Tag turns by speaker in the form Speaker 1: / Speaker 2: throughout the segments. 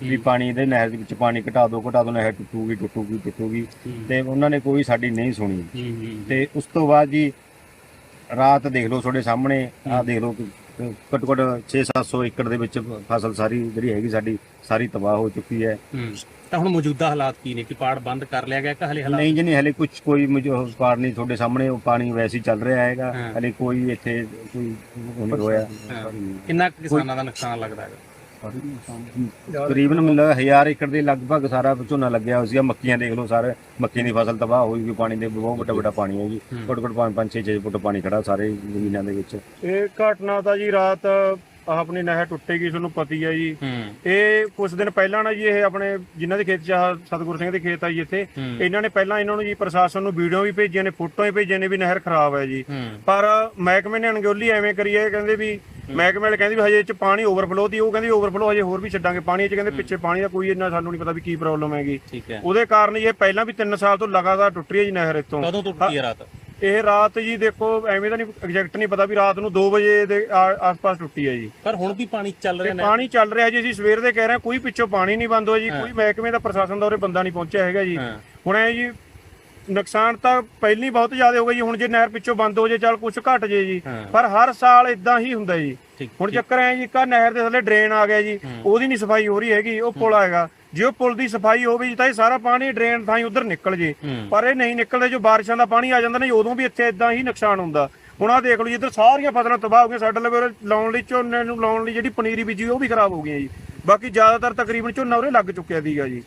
Speaker 1: ਵੀ ਪਾਣੀ ਦੇ ਨਹਿਰ ਦੇ ਵਿੱਚ ਪਾਣੀ ਘਟਾ ਦਿਓ ਘਟਾ ਦਿਓ ਨਹਿਰ ਟੁੱਟੂਗੀ ਟੁੱਟੂਗੀ ਟੁੱਟੂਗੀ। ਤੇ ਉਹਨਾਂ ਨੇ ਕੋਈ ਸਾਡੀ ਨਹੀਂ ਸੁਣੀ। ਤੇ ਉਸ ਤੋਂ ਬਾਅਦ ਜੀ ਰਾਤ ਦੇਖ ਲਓ ਤੁਹਾਡੇ ਸਾਹਮਣੇ ਆਹ ਦੇਖ ਲਓ ਘੱਟੋ ਘੱਟ 6-700 ਏਕੜ ਦੇ ਵਿੱਚ ਫਸਲ ਸਾਰੀ ਜਿਹੜੀ ਹੈਗੀ ਸਾਡੀ ਸਾਰੀ ਤਬਾਹ ਹੋ ਚੁੱਕੀ ਹੈ।
Speaker 2: ਤਾਂ ਹੁਣ ਮੌਜੂਦਾ ਹਾਲਾਤ ਕੀ ਨੇ? ਕਿ ਪਾੜ ਬੰਦ ਕਰ ਲਿਆ ਗਿਆ ਕਿ ਹਲੇ ਹਾਲਾਤ
Speaker 1: ਨਹੀਂ ਜੀ ਨਹੀਂ ਹਲੇ ਕੁਝ ਕੋਈ ਕਾਰ ਨਹੀਂ ਤੁਹਾਡੇ ਸਾਹਮਣੇ ਉਹ ਪਾਣੀ ਵੈਸੇ ਹੀ ਚੱਲ ਰਿਹਾ ਹੈਗਾ। ਹਲੇ ਕੋਈ ਇੱਥੇ ਕੋਈ ਹੋਇਆ।
Speaker 2: ਕਿੰਨਾ ਕਿਸਾਨਾਂ ਦਾ ਨੁਕਸਾਨ ਲੱਗਦਾ ਹੈਗਾ?
Speaker 1: ਤਕਰੀਬਨ ਮੈਨੂੰ ਲੱਗਾ 1000 ਏਕੜ ਦੇ ਲਗਭਗ ਸਾਰਾ ਝੋਨਾ ਲੱਗਿਆ ਹੋਇਆ ਸੀਗਾ। ਮੱਕੀਆਂ ਦੇਖ ਲਓ ਸਾਰੇ ਮੱਕੀ ਦੀ ਫਸਲ ਤਬਾਹ ਹੋਈ ਵੀ ਪਾਣੀ ਦੇ ਬਹੁਤ ਵੱਡਾ ਵੱਡਾ ਪਾਣੀ ਹੈ ਜੀ। ਘੱਟੋ ਘੱਟ 5 6 ਫੁੱਟ ਪਾਣੀ ਖੜਾ ਸਾਰੇ ਜ਼ਮੀਨਾਂ ਦੇ ਵਿੱਚ।
Speaker 3: ਇਹ ਘਟਨਾ ਤਾਂ ਜੀ ਰਾਤ ਆਹ ਆਪਣੀ ਨਹਿਰ ਟੁੱਟੇਗੀ ਤੁਹਾਨੂੰ ਪਤੀ ਹੈ ਜੀ। ਇਹ ਕੁਝ ਦਿਨ ਪਹਿਲਾਂ ਨਾ ਜੀ ਇਹ ਆਪਣੇ ਜਿਨ੍ਹਾਂ ਦੇ ਖੇਤ ਚ ਆਹ ਸਤਿਗੁਰ ਸਿੰਘ ਦੇ ਖੇਤ ਆ ਜੀ ਇੱਥੇ ਇਹਨਾਂ ਨੇ ਪਹਿਲਾਂ ਇਹਨਾਂ ਨੂੰ ਜੀ ਪ੍ਰਸ਼ਾਸਨ ਨੂੰ ਵੀਡੀਓ ਵੀ ਭੇਜੀਆਂ ਨੇ ਫੋਟੋਆਂ ਵੀ ਭੇਜੀਆਂ ਨੇ ਵੀ ਨਹਿਰ ਖਰਾਬ ਹੈ ਜੀ। ਪਰ ਮਹਿਕਮੇ ਨੇ ਅਣਗੌਲੀ ਐਵੇਂ ਕਰੀ ਹੈ ਕਹਿੰਦੇ ਵੀ ਮਹਿਕਮੇ ਵਾਲੇ ਕਹਿੰਦੇ ਵੀ ਹਜੇ ਇਹ ਚ ਪਾਣੀ ਓਵਰਫਲੋ ਦੀ ਉਹ ਕਹਿੰਦੇ ਓਵਰਫਲੋ ਹਜੇ ਹੋਰ ਵੀ ਛੱਡਾਂਗੇ ਪਾਣੀ ਇਹ ਚ ਕਹਿੰਦੇ ਪਿੱਛੇ ਪਾਣੀ ਦਾ ਕੋਈ ਇੰਨਾ ਸਾਨੂੰ ਨਹੀਂ ਪਤਾ ਵੀ ਕੀ ਪ੍ਰੋਬਲਮ ਹੈਗੀ। ਉਹਦੇ ਕਾਰਨ ਇਹ ਪਹਿਲਾਂ ਵੀ 3 ਸਾਲ ਤੋਂ ਲਗਾਤਾਰ ਟੁੱਟ ਰਹੀ ਹੈ ਜੀ ਨਹਿਰ ਇੱਥੋਂ।
Speaker 2: ਕਦੋਂ ਟੁੱਟੀ ਹੈ ਰਾਤ?
Speaker 3: ਇਹ ਰਾਤ ਜੀ ਦੇਖੋ ਐਵੇਂ ਤਾਂ ਨਹੀਂ ਐਗਜ਼ੈਕਟ ਨਹੀਂ ਪਤਾ ਵੀ ਰਾਤ ਨੂੰ 2 ਵਜੇ ਦੇ ਆ- ਆਸ-ਪਾਸ ਟੁੱਟੀ ਹੈ ਜੀ।
Speaker 2: ਪਰ ਹੁਣ ਵੀ ਪਾਣੀ ਚੱਲ ਰਿਹਾ
Speaker 3: ਤੇ
Speaker 2: ਨੇ।
Speaker 3: ਪਾਣੀ ਚੱਲ ਰਿਹਾ ਜੀ ਅਸੀਂ ਸਵੇਰ ਦੇ ਕਹਿ ਰਹੇ ਹਾਂ ਕੋਈ ਪਿੱਛੋਂ ਪਾਣੀ ਨਹੀਂ ਬੰਦ ਹੋਇਆ ਜੀ ਕੋਈ ਮਹਿਕਮੇ ਦਾ ਪ੍ਰਸ਼ਾਸਨ ਦਾ ਉਰੇ ਬੰਦਾ ਨਹੀਂ ਪਹੁੰਚਿਆ ਹੈਗਾ ਜੀ।
Speaker 2: ਹਾਂ।
Speaker 3: ਹੁਣ ਇਹ ਜੀ ਨੁਕਸਾਨ ਤਾਂ ਪਹਿਲਾਂ ਹੀ ਬਹੁਤ ਜ਼ਿਆਦਾ ਹੋ ਗਿਆ ਜੀ ਹੁਣ ਜੇ ਨਹਿਰ ਪਿੱਛੋਂ ਬੰਦ ਹੋ ਜੇ ਚੱਲ ਕੁਝ ਘਟ ਜੇ ਜੀ।
Speaker 2: ਹਾਂ।
Speaker 3: ਪਰ ਹਰ ਸਾਲ ਇਦਾਂ ਹੀ ਹੁੰਦਾ ਜੀ।
Speaker 2: ਠੀਕ
Speaker 3: ਹੁਣ ਚੱਕਰ ਐ ਜੀ ਕਾ ਨਹਿਰ ਦੇ ਥੱਲੇ ਡਰੇਨ ਆ ਗਿਆ ਜੀ ਉਹਦੀ ਨਹੀਂ ਸਫ਼ਾਈ ਹੋ ਰਹੀ ਹੈਗੀ ਉਹ ਪੁਲ ਆਏਗਾ ਜੇ ਉਹ ਪੁਲ ਦੀ ਸਫ਼ਾਈ ਹੋਵੇ ਤਾਂ ਇਹ ਸਾਰਾ ਪਾਣੀ ਡਰੇਨ ਥਾਂ ਉਧਰ ਨਿਕਲ ਜੇ।
Speaker 2: ਹੂੰ।
Speaker 3: ਪਰ ਇਹ ਨਹੀਂ ਨਿਕਲਦੇ ਜੋ ਬਾਰਿਸ਼ਾਂ ਦਾ ਪਾਣੀ ਆ ਜਾਂਦਾ ਨਾ ਉਦੋਂ ਵੀ ਇੱਥੇ ਇਦਾਂ ਹੀ ਨੁਕਸਾਨ ਹੁੰਦਾ। ਹੁਣ ਆ ਦੇਖ ਲਓ ਜੀ ਇੱਧਰ ਸਾਰੀਆਂ ਫਸਲਾਂ ਤਬਾਹ ਹੋ ਗਈਆਂ। ਸਾਡੇ ਲਵੇ ਲਾਉਣ ਲਈ ਝੋਨੇ ਨੂੰ ਲਾਉਣ ਲਈ ਜਿਹੜੀ ਪਨੀਰੀ ਬੀਜੀ ਉਹ ਵੀ ਖਰਾਬ ਹੋ ਗਈਆਂ ਜੀ। ਬਾਕੀ ਜ਼ਿਆਦਾਤਰ ਤਕਰੀਬਨ ਝੋਨਾ ਉਰੇ ਲੱਗ ਚੁੱਕਿਆ ਸੀਗਾ ਜੀ।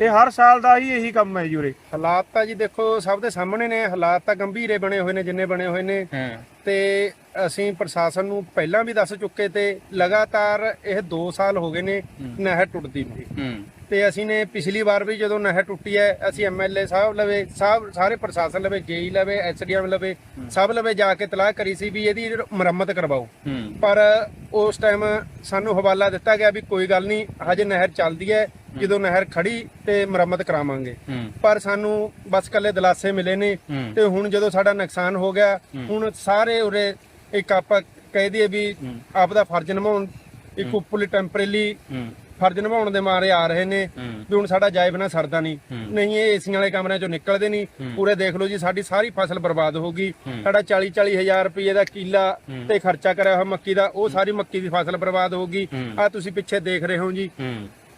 Speaker 3: ਇਹ ਹਰ ਸਾਲ ਦਾ ਹੀ ਇਹੀ ਕੰਮ ਹੈ ਜੀ ਉਰੇ।
Speaker 4: ਹਾਲਾਤ ਤਾਂ ਜੀ ਦੇਖੋ ਸਭ ਦੇ ਸਾਹਮਣੇ ਨੇ। ਹਾਲਾਤ ਤਾਂ ਗੰਭੀਰੇ ਬਣੇ ਹੋਏ ਨੇ ਜਿੰਨੇ ਬਣੇ ਹੋਏ ਨੇ।
Speaker 2: ਹਾਂ।
Speaker 4: ਤੇ ਅਸੀਂ ਪ੍ਰਸ਼ਾਸਨ ਨੂੰ ਪਹਿਲਾਂ ਵੀ ਦੱਸ ਚੁੱਕੇ ਤੇ ਲਗਾਤਾਰ ਇਹ 2 ਸਾਲ ਹੋ ਗਏ ਨੇ ਨਹਿਰ ਟੁੱਟਦੀ ਨੂੰ।
Speaker 2: ਹੂੰ।
Speaker 4: ਤੇ ਅਸੀਂ ਨੇ ਪਿਛਲੀ ਵਾਰ ਵੀ ਜਦੋਂ ਨਹਿਰ ਟੁੱਟੀ ਹੈ ਅਸੀਂ ਐਮਐਲਏ ਸਾਹਿਬ ਲਵੇ ਸਭ ਸਾਰੇ ਪ੍ਰਸ਼ਾਸਨ ਲਵੇ ਜੇਈ ਲਵੇ ਐਸਡੀਐਮ ਲਵੇ ਸਭ ਲਵੇ ਜਾ ਕੇ ਤਲਾਹ ਕਰੀ ਸੀ ਵੀ ਇਹਦੀ ਮੁਰੰਮਤ ਕਰਵਾਓ। ਪਰ ਉਸ ਟਾਈਮ ਸਾਨੂੰ ਹਵਾਲਾ ਦਿੱਤਾ ਗਿਆ ਵੀ ਕੋਈ ਗੱਲ ਨਹੀਂ ਹਜੇ ਨਹਿਰ ਚੱਲਦੀ ਹੈ ਜਦੋਂ ਨਹਿਰ ਖੜੀ ਤੇ ਮੁਰੰਮਤ ਕਰਾਵਾਂਗੇ। ਪਰ ਸਾਨੂੰ ਬਸ ਕੱਲੇ ਦਲਾਸੇ ਮਿਲੇ ਨੇ ਤੇ ਹੁਣ ਜਦੋਂ ਸਾਡਾ ਨੁਕਸਾਨ ਹੋ ਗਿਆ ਹੁਣ ਸਾਰੇ ਉਰੇ ਇੱਕ ਆਪਾਂ ਕਹਿ ਦਈਏ ਵੀ ਆਪ ਦਾ ਫਰਜ਼ ਨਿਭਾਉਣ ਇੱਕ ਉੱਪਰਲੀ ਟੈਂਪਰੇਰੀ ਫਰਜ਼ ਨਿਭਾਉਣ ਦੇ ਮਾਰੇ ਆ ਰਹੇ ਨੇ ਵੀ ਹੁਣ ਸਾਡਾ ਜਾਇ ਬਿਨਾ ਸਰਦਾ ਨਹੀਂ। ਨਹੀਂ ਇਹ ਏਸੀਆਂ ਵਾਲੇ ਕਮਰਿਆਂ ਚੋਂ ਨਿਕਲਦੇ ਨਹੀਂ। ਪੂਰੇ ਦੇਖ ਲਓ ਜੀ ਸਾਡੀ ਸਾਰੀ ਫਸਲ ਬਰਬਾਦ ਹੋ ਗਈ। ਸਾਡਾ 40 40 ਹਜ਼ਾਰ ਰੁਪਏ ਦਾ ਕਿੱਲਾ ਤੇ ਖਰਚਾ ਕਰਿਆ ਹੋਇਆ ਮੱਕੀ ਦਾ ਉਹ ਸਾਰੀ ਮੱਕੀ ਦੀ ਫਸਲ ਬਰਬਾਦ ਹੋ ਗਈ। ਆ ਤੁਸੀਂ ਪਿੱਛੇ ਦੇਖ ਰਹੇ ਹੋ ਜੀ।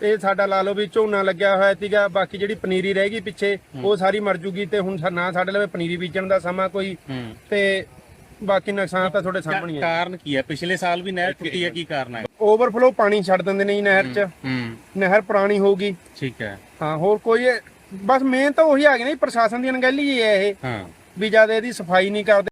Speaker 4: ਇਹ ਸਾਡਾ ਲਾ ਲਓ ਵੀ ਝੋਨਾ ਲੱਗਿਆ ਹੋਇਆ ਸੀਗਾ ਬਾਕੀ ਜਿਹੜੀ ਪਨੀਰੀ ਰਹਿ ਗਈ ਪਿੱਛੇ ਉਹ ਸਾਰੀ ਮਰ ਜੂਗੀ ਤੇ ਹੁਣ ਨਾ ਸਾਡੇ ਲਵੇ ਪਨੀਰੀ ਬੀਜਣ ਦਾ ਸਮਾਂ ਕੋਈ ਤੇ ਬਾਕੀ ਨੁਕਸਾਨ ਤਾਂ ਤੁਹਾਡੇ ਸਾਹਮਣੇ ਹੀ ਹੈ
Speaker 2: ਕਾਰਨ ਕੀ ਹੈ? ਪਿਛਲੇ ਸਾਲ ਵੀ ਨਹਿਰ ਟੁੱਟੀ ਹੈ ਕੀ ਕਾਰਨ ਹੈ?
Speaker 4: ਓਵਰਫਲੋ ਪਾਣੀ ਛੱਡ ਦਿੰਦੇ ਨੇ ਜੀ ਨਹਿਰ 'ਚ।
Speaker 2: ਹੂੰ।
Speaker 4: ਨਹਿਰ ਪੁਰਾਣੀ ਹੋਊਗੀ।
Speaker 2: ਠੀਕ ਹੈ।
Speaker 4: ਹਾਂ ਹੋਰ ਕੋਈ ਇਹ- ਬਸ ਮੇਨ ਤਾਂ ਉਹੀ ਆ ਗਿਆ ਨਾ ਜੀ, ਪ੍ਰਸ਼ਾਸਨ ਦੀ ਅਣਗਹਿਲੀ ਹੀ ਹੈ ਇਹ।
Speaker 2: ਹਾਂ।
Speaker 4: ਵੀ ਜਦ ਇਹਦੀ ਸਫ਼ਾਈ ਨਹੀਂ ਕਰਦੇ